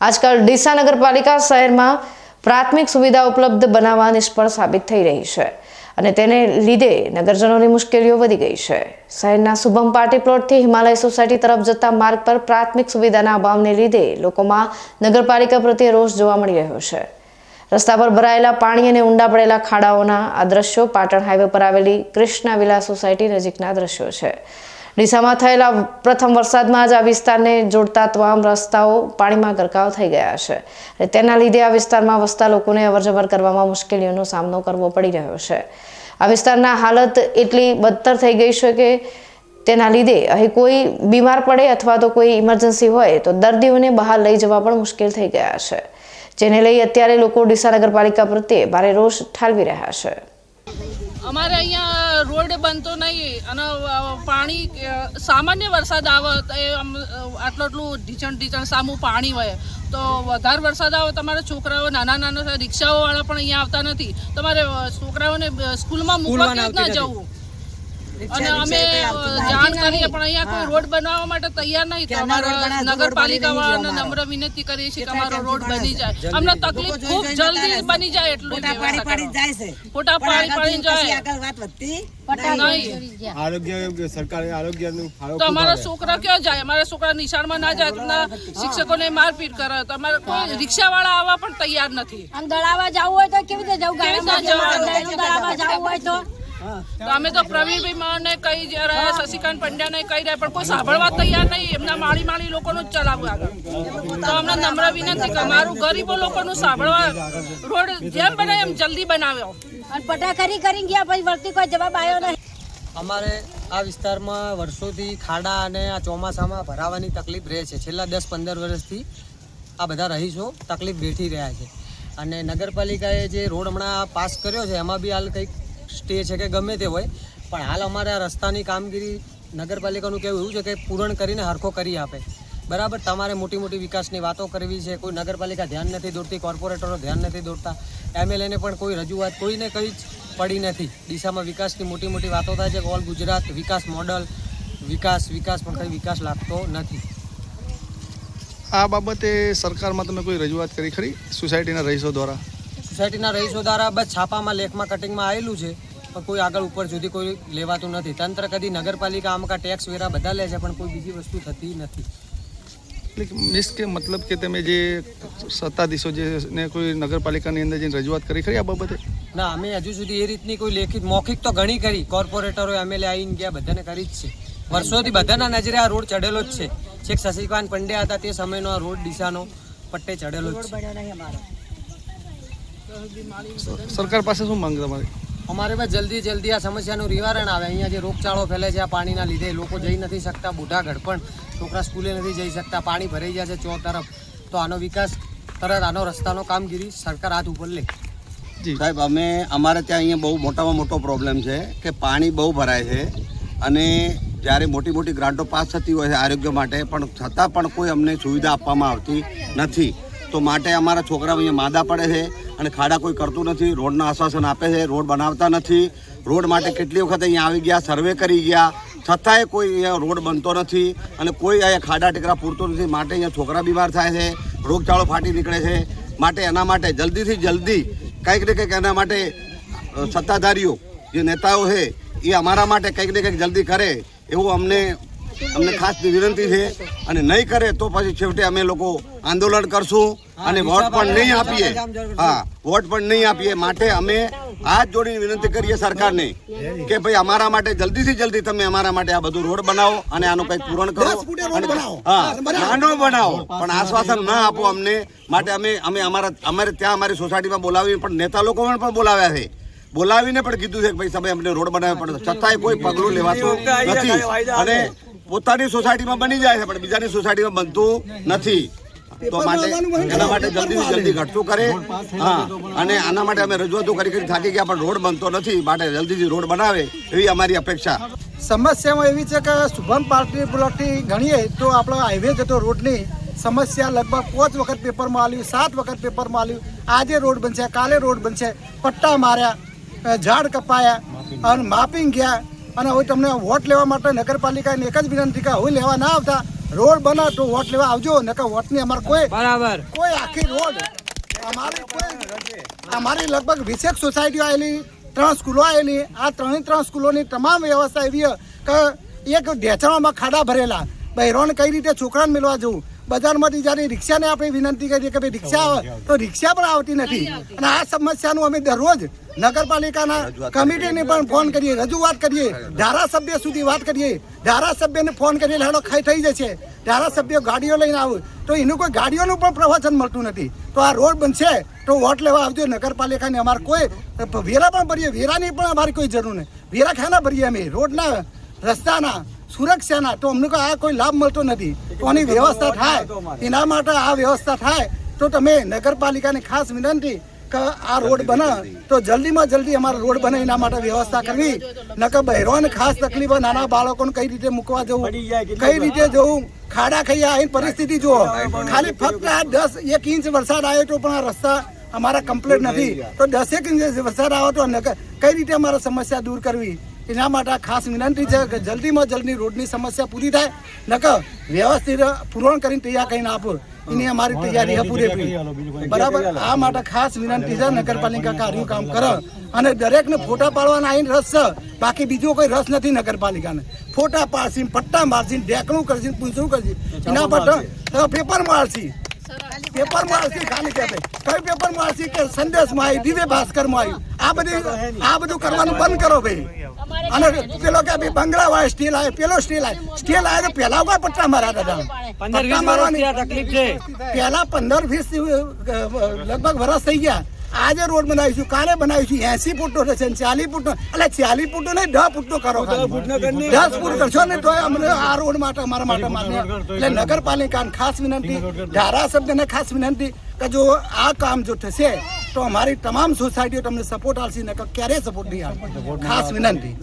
આજકાલ ડીસા નગરપાલિકા શહેરમાં પ્રાથમિક સુવિધા ઉપલબ્ધ બનાવવા નિષ્ફળ સાબિત થઈ રહી છે અને તેને લીધે નગરજનોની મુશ્કેલીઓ વધી ગઈ છે. શહેરના શુભમ પાર્ટી પ્લોટથી હિમાલય સોસાયટી તરફ જતા માર્ગ પર પ્રાથમિક સુવિધાના અભાવને લીધે લોકોમાં નગરપાલિકા પ્રત્યે રોષ જોવા મળી રહ્યો છે. રસ્તા પર ભરાયેલા પાણી અને ઊંડા પડેલા ખાડાઓના આ દ્રશ્યો પાટણ હાઈવે પર આવેલી કૃષ્ણા વિલા સોસાયટી નજીકના દ્રશ્યો છે. ડીસામાં થયેલા પ્રથમ વરસાદમાં જ આ વિસ્તારને જોડતા તમામ રસ્તાઓ પાણીમાં ગરકાવ થઈ ગયા છે. તેના લીધે આ વિસ્તારમાં વસતા લોકોને અવરજવર કરવામાં મુશ્કેલીઓનો સામનો કરવો પડી રહ્યો છે. આ વિસ્તારના હાલત એટલી બદતર થઈ ગઈ છે કે તેના લીધે અહીં કોઈ બીમાર પડે અથવા તો કોઈ ઇમરજન્સી હોય તો દર્દીઓને બહાર લઈ જવા પણ મુશ્કેલ થઈ ગયા છે. જેને લઈ અત્યારે લોકો ડીસા નગરપાલિકા પ્રત્યે ભારે રોષ ઠાલવી રહ્યા છે. અમારે અહીંયા રોડ બનતો નહીં અને પાણી સામાન્ય વરસાદ આવે તો એ આટલું આટલું ઢીચણ ઢીચણ સામું પાણી હોય તો વધારે વરસાદ આવે તમારા છોકરાઓ નાના નાના રિક્ષાઓવાળા પણ અહીંયા આવતા નથી. તમારે છોકરાઓને સ્કૂલમાં મૂકવા કેવી રીતના જવું? અને અમે જાણ કરીએ. પણ અહીંયા કોઈ રોડ બનાવવા માટે તૈયાર નહીં. તો અમારા નગરપાલિકા વાળાને નમ્ર વિનંતી કરીએ છીએ કે અમારો રોડ બની જાય. અમને તકલીફ ખૂબ જલ્દી બની જાય એટલું પાણી પાણી જાય છે. ફોટા પાણી પાણી જાય. આગળ વાત વધતી આરોગ્ય સરકારે આરોગ્યનું તો અમારા છોકરા ક્યાં જાય? અમારા છોકરા નિશાળમાં ના જાય તો શિક્ષકોને મારપીટ કરે. તો અમારે કોઈ રિક્ષાવાળા આવવા પણ તૈયાર નથી. આમ દળાવા જવું હોય તો કેવી રીતે જવું? કેવી દળાવા જવું હોય તો? તો અમે તો પ્રવીણભાઈ ને કહી રહ્યા શશિકાંત પંડ્યાને કહી રહ્યા પણ કોઈ સાંભળવા તૈયાર નહીં. એમના માળી માળી લોકોનું જ ચલાવવું આગળ. તો અમને નમ્ર વિનંતી કે અમારું ગરીબો લોકોનું સાંભળવા રોડ જેમ બને એમ જલ્દી બનાવ્યો અને પટાખરી કરી કરી ગયા પછી વળતી કોઈ જવાબ આવ્યો નહીં. અમારે આ વિસ્તારમાં વર્ષોથી ખાડા અને આ ચોમાસામાં ભરાવાની તકલીફ રહે છે. છેલ્લા દસ પંદર વર્ષથી આ બધા રહીશો તકલીફ વેઠી રહ્યા છે. અને નગરપાલિકાએ જે રોડ હમણાં પાસ કર્યો છે એમાં બી હાલ કંઈક સ્ટે છે કે ગમે તે હોય. પણ હાલ અમારે આ રસ્તાની કામગીરી નગરપાલિકાનું કહેવું એવું છે કે પૂરણ કરીને હરખો કરી આપે. બરાબર? તમારે મોટી મોટી વિકાસની વાતો કરવી છે. કોઈ નગરપાલિકા ધ્યાન નથી દોરતી, કોર્પોરેટરો ધ્યાન નથી દોરતા. એમએલએને પણ કોઈ રજૂઆત કોઈને કંઈ પડી નથી. દિશામાં વિકાસની મોટી મોટી વાતો થાય છે ઓલ ગુજરાત વિકાસ મોડલ. વિકાસ વિકાસ પણ કંઈ વિકાસ લાગતો નથી. આ બાબતે સરકારમાં તમે કોઈ રજૂઆત કરી ખરી? સોસાયટીના રહીશો દ્વારા? સોસાયટીના રહીશો દ્વારા બસ છાપામાં લેખમાં કટિંગમાં આવેલું છે. પણ કોઈ આગળ ઉપર સુધી કોઈ લેવાતું નથી. તંત્ર કદી નગરપાલિકા આમકા ટેક્સ વેરા બધા લે છે પણ કોઈ બીજી વસ્તુ થતી નથી. કે મીન્સ કે મતલબ કે તમે જે સત્તાધીશો જે ને કોઈ નગરપાલિકાની અંદર જઈને રજૂઆત કરી ખરી આ બાબતે? ના અમે હજુ સુધી એ રીતની કોઈ લેખિત મૌખિક તો ઘણી કરી. કોર્પોરેટરો એમએલએ આવીને ગયા બધાને કરી જ છે. વર્ષોથી બધાના નજરે આ રોડ ચડેલો જ છે. છેક શશિકાંત પંડ્યા હતા તે સમયનો આ રોડ દિશાનો પટ્ટે ચડેલો જ છે. સરકાર પાસે શું માંગ તમારી? અમારે ભાઈ જલ્દી જલ્દી આ સમસ્યાનું નિવારણ આવે. અહીંયા જે રોગચાળો ફેલે છે આ પાણીના લીધે લોકો જઈ નથી શકતા બુઢા ગઢપણ છોકરા સ્કૂલે નથી જઈ શકતા પાણી ભરાઈ ગયા છે ચો તરફ. તો આનો વિકાસ તરત આનો રસ્તાનો કામગીરી સરકાર હાથ ઉપર લે. જી. સાહેબ અમે અમારે ત્યાં અહીંયા બહુ મોટામાં મોટો પ્રોબ્લેમ છે કે પાણી બહુ ભરાય છે અને જ્યારે મોટી મોટી ગ્રાન્ટો પાસ થતી હોય છે આરોગ્ય માટે પણ છતાં પણ કોઈ અમને સુવિધા આપવામાં આવતી નથી. તો માટે અમારા છોકરાઓ અહીંયા માદા પડે છે. અને ખાડા કોઈ કરતું નથી. રોડના આશ્વાસન આપે છે. રોડ બનાવતા નથી. રોડ માટે કેટલી વખત અહીંયા આવી ગયા, સર્વે કરી ગયા. છતાંય કોઈ અહીંયા રોડ બનતો નથી અને કોઈ અહીંયા ખાડા ટેકરા પૂરતું નથી. માટે અહીંયા છોકરા બીમાર થાય છે, રોગચાળો ફાટી નીકળે છે. માટે એના માટે જલ્દીથી જલ્દી કંઈક ને કંઈક એના માટે સત્તાધારીઓ, જે નેતાઓ છે, એ અમારા માટે કંઈક ને કંઈક જલ્દી કરે એવું અમને અમને ખાસ વિનંતી છે. અને નહીં કરે તો પછી છેવટે અમે લોકો આંદોલન કરશું અને વોટ પણ નહીં આપીએ. હા વોટ પણ નહીં આપીએ. માટે અમે હાથ જોડીને વિનંતી કરીએ સરકારને કે ભાઈ અમારા માટે જલ્દીથી જલ્દી તમે અમારા માટે આ બધું રોડ બનાવો અને આનું કંઈક પૂરણ કરો. અને હા નાનો બનાવો. પણ આશ્વાસન ના આપો અમને. માટે અમે અમે અમારા અમારે ત્યાં અમારી સોસાયટીમાં બોલાવી પણ નેતા લોકો પણ બોલાવ્યા છે. બોલાવીને પણ કીધું છે કે ભાઈ તમે અમને રોડ બનાવ્યો પણ છતાંય કોઈ પગલું લેવાતું નથી. અને પોતાની સોસાયટીમાં બની જાય છે પણ બીજાની સોસાયટીમાં બનતું નથી. તો માટે એના માટે જલ્દી જલ્દી ઘટતું કરે. હા અને આના માટે અમે રજૂઆતો કરી કરી થાકી ગયા પણ રોડ બનતો નથી. માટે જલ્દીથી રોડ બનાવે એવી અમારી અપેક્ષા. સમસ્યામાં એવી છે કે શુભમ પાર્ટી બ્લોકથી ગણીએ તો આપણો હાઈવે જતો રોડની સમસ્યા લગભગ પાંચ વખત પેપરમાં આવ્યું સાત વખત પેપરમાં આવ્યું. આજે રોડ બનશે કાલે રોડ બનશે. પટ્ટા માર્યા ઝાડ કપાયા અને માપિંગ ગયા. અને હવે તમને વોટ લેવા માટે નગરપાલિકાને એક જ વિનંતી કે હવે લેવા ના આવતા રોડ બને તો વોટ લેવા આવજો નકર વોટની અમારે કોઈ બરાબર. કોઈ આખી રોડ અમારી કોઈ અમારી લગભગ વીસેક સોસાયટીઓ આવેલી ત્રણ સ્કૂલો આવેલી. આ ત્રણે ત્રણ સ્કૂલોની તમામ વ્યવસ્થા એવી કે એક ઢેચાણામાં ખાડા ભરેલા. બહેરોને કઈ રીતે છોકરાને મેળવા જવું? બજારમાંથી જ્યારે રિક્ષાને આપણે વિનંતી કરીએ કે ભાઈ રિક્ષા આવે તો રિક્ષા પણ આવતી નથી. અને આ સમસ્યાનું અમે દરરોજ નગરપાલિકાના કમિટીને પણ ફોન કરીએ, રજૂઆત કરીએ, ધારાસભ્ય સુધી વાત કરીએ. ધારાસભ્યને ફોન કરીએ હેડો, ખાઈ થઈ જશે. ધારાસભ્ય ગાડીઓ લઈને આવે. તો એનું કોઈ ગાડીઓનું પણ પ્રવચન મળતું નથી. તો આ રોડ બનશે, તો વોટ લેવા આવજો. નગરપાલિકાને અમારે કોઈ, વેરા પણ ભરીએ, વેરાની પણ અમારી કોઈ જરૂર નહીં. વેરા ખાના ભરીએ અમે, રોડના, રસ્તાના, સુરક્ષાના. તો અમને આ કોઈ લાભ મળતો નથી. તો આની વ્યવસ્થા થાય. એના માટે આ વ્યવસ્થા થાય. તો તમે નગરપાલિકાને ખાસ વિનંતી કે આ રોડ બને તો જલ્દીમાં જલ્દી અમારે રોડ બને એના માટે વ્યવસ્થા કરવી. નકર બહેરોને ખાસ તકલીફ નાના બાળકોને કઈ રીતે મૂકવા જવું? કઈ રીતે જવું? ખાડા ખાઈ આવીને પરિસ્થિતિ જુઓ. ખાલી ફક્ત આ દસ એક ઇંચ વરસાદ આવ્યો તો પણ આ રસ્તા અમારા કમ્પ્લીટ નથી. તો દસેક ઇંચ વરસાદ આવે તો કઈ રીતે અમારે સમસ્યા દૂર કરવી? એના માટે ખાસ વિનંતી છે કે જલ્દીમાં જલ્દી રોડની સમસ્યા પૂરી થાય. નકર વ્યવસ્થિત પૂરણ કરીને તૈયાર કરીને આપો. એની અમારી તૈયારી છે પૂરેપૂરી. બરાબર? આ માટે ખાસ વિનંતી છે નગરપાલિકા કાર્યું કામ કરે અને દરેકને ફોટા પાડવાના આઈને રસ છે. બાકી બીજો કોઈ રસ નથી નગરપાલિકાને. ફોટા પાડશી પટ્ટા મારશી ઢેકણું કરશી પૂછવું કરશી. એના પર પેપર મારશી. પેપર મારશી ખાલી કે કઈ પેપર મારશી? કે સંદેશમાં આવી દિવ્ય ભાસ્કરમાં આવી. આ બધી આ બધું કરવાનું બંધ કરો ભાઈ. અને પેલો કે ભાઈ બંગલા વાળે સ્ટીલ આવે પેલો સ્ટીલ આવે સ્ટીલ આવે તો પેલા કોઈ પટ્ટા મારા દાદા પટ્ટા મારવાની તકલીફ છે. પેલા પંદર વીસ લગભગ વરસ થઈ ગયા. આજે રોડ બનાવીશું કાલે બનાવીશું. એસી ફૂટનો થશે ચાલીસ ફૂટનો. એટલે ચાલીસ ફૂટનો નહીં દસ ફૂટનો કરો. દસ ફૂટ કરશો ને તો અમને આ રોડ માટે અમારા માટે માન્ય. એટલે નગરપાલિકાને ખાસ વિનંતી ધારાસભ્યને ખાસ વિનંતી કે જો આ કામ જો થશે તો અમારી તમામ સોસાયટીઓ તમને સપોર્ટ આપશે નકર ક્યારેય સપોર્ટ નહીં આપે. ખાસ વિનંતી.